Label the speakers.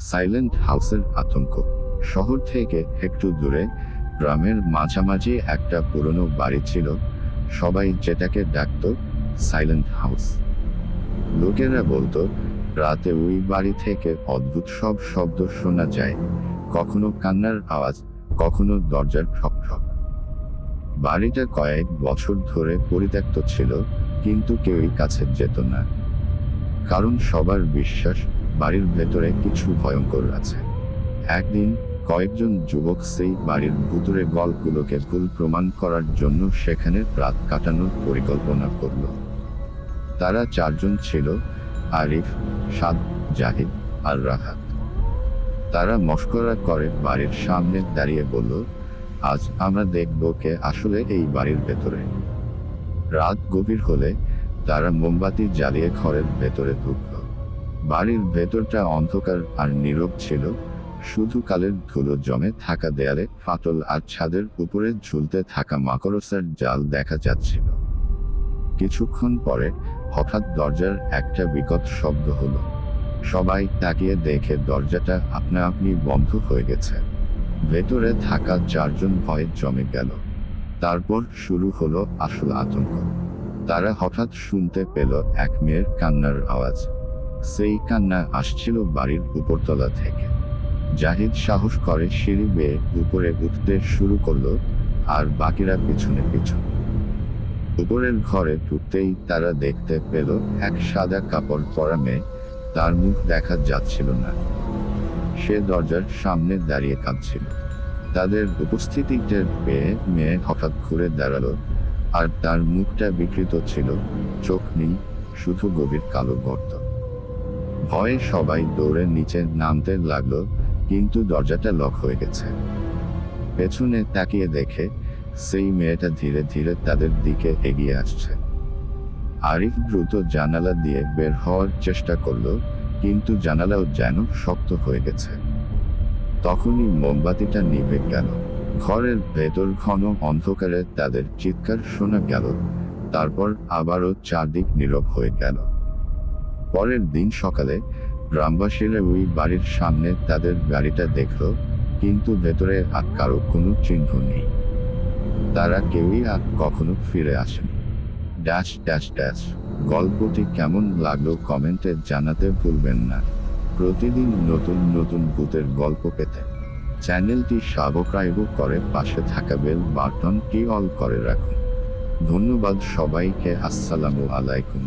Speaker 1: Silent হাউসের আতঙ্ক। শহর থেকে একটু দূরে, গ্রামের মাঝামাঝি একটা পুরনো বাড়ি ছিল। সবাই যেটাকে ডাকত সাইলেন্ট হাউস লোকেরা বলতো, রাতে ওই বাড়ি থেকে অদ্ভুত সব শব্দ শোনা যায়। কখনো কান্নার আওয়াজ, কখনো দরজার ঠক ঠক। বাড়িটা কয়েক বছর ধরে পরিত্যক্ত ছিল, কিন্তু কেউই কাছে যেত না। কারণ সবার বিশ্বাস বাড়ির ভেতরে কিছু ভয়ঙ্কর আছে। একদিন, কয়েকজন যুবক সেই বাড়ির ভুতুরে গল্পগুলোকে ভুল প্রমাণ করার জন্য সেখানে রাত কাটানোর পরিকল্পনা করল। তারা চারজন ছিল, আরিফ, সাদ, জাহিদ আর রাহাত। তারা মস্করা করে বাড়ির সামনে দাঁড়িয়ে বলল, আজ আমরা দেখব কে আসলে এই বাড়ির ভেতরে। রাত গভীর হলে তারা মোমবাতি জ্বালিয়ে ঘরের ভেতরে ঢুকল। বাড়ির ভেতরটা অন্ধকার আর নীরব ছিল। শুধু কালের ধুলো জমে থাকা দেয়ালে, ফাটল আর ছাদের উপরে ঝুলতে থাকা মাকড়সার জাল দেখা যাচ্ছিল। কিছুক্ষণ পরে হঠাৎ দরজার একটা বিকট শব্দ হলো। সবাই তাকিয়ে দেখে দরজাটা আপনা আপনি বন্ধ হয়ে গেছে। ভেতরে থাকা চারজন ভয়ে জমে গেল। তারপর শুরু হলো আসল আতঙ্ক। তারা হঠাৎ শুনতে পেল এক মেয়ের কান্নার আওয়াজ। সেই কান্না আসছিল বাড়ির উপরতলা থেকে। জাহিদ সাহস করে সিঁড়ি বেয়ে উপরে উঠতে শুরু করল আর বাকিরা পিছনে পিছন। উপরের ঘরে ঢুকতেই তারা দেখতে পেল এক সাদা কাপড় পরা মেয়ে, তার মুখ দেখা যাচ্ছিল না। সে দরজার সামনে দাঁড়িয়ে কাঁদছিল। তাদের উপস্থিতি টের পেয়ে মেয়ে হঠাৎ ঘুরে দাঁড়াল আর তার মুখটা বিকৃত ছিল। চোখ নেই, শুধু গভীর কালো গর্ত। ভয়ে সবাই দৌড়ে নিচে নামতে লাগল, কিন্তু দরজাটা লক হয়ে গেছে। পেছনে তাকিয়ে দেখে সেই মেয়েটা ধীরে ধীরে তাদের দিকে এগিয়ে আসছে। আরিফ দ্রুত জানালা দিয়ে বের হওয়ার চেষ্টা করল, কিন্তু জানালাও যেন শক্ত হয়ে গেছে। তখনই মোমবাতিটা নিভে গেল। ঘরের ভেতর ঘন অন্ধকারে তাদের চিৎকার শোনা গেল, তারপর আবারও চারদিক নীরব হয়ে গেল। পরের দিন সকালে গ্রামবাসীরা ওই বাড়ির সামনে তাদের গাড়িটা দেখল, কিন্তু ভেতরে আর কারও কোনো চিহ্ন নেই। তারা কেউই আর কখনো ফিরে আসেনি। ড্যাশ ড্যাশ ড্যাশ, গল্পটি কেমন লাগল কমেন্টে জানাতে ভুলবেন না। প্রতিদিন নতুন নতুন ভূতের গল্প পেতে চ্যানেলটি সাবস্ক্রাইব করে পাশে থাকা বেল বাটনটি অল করে রাখুন। ধন্যবাদ সবাইকে, আসসালামু আলাইকুম।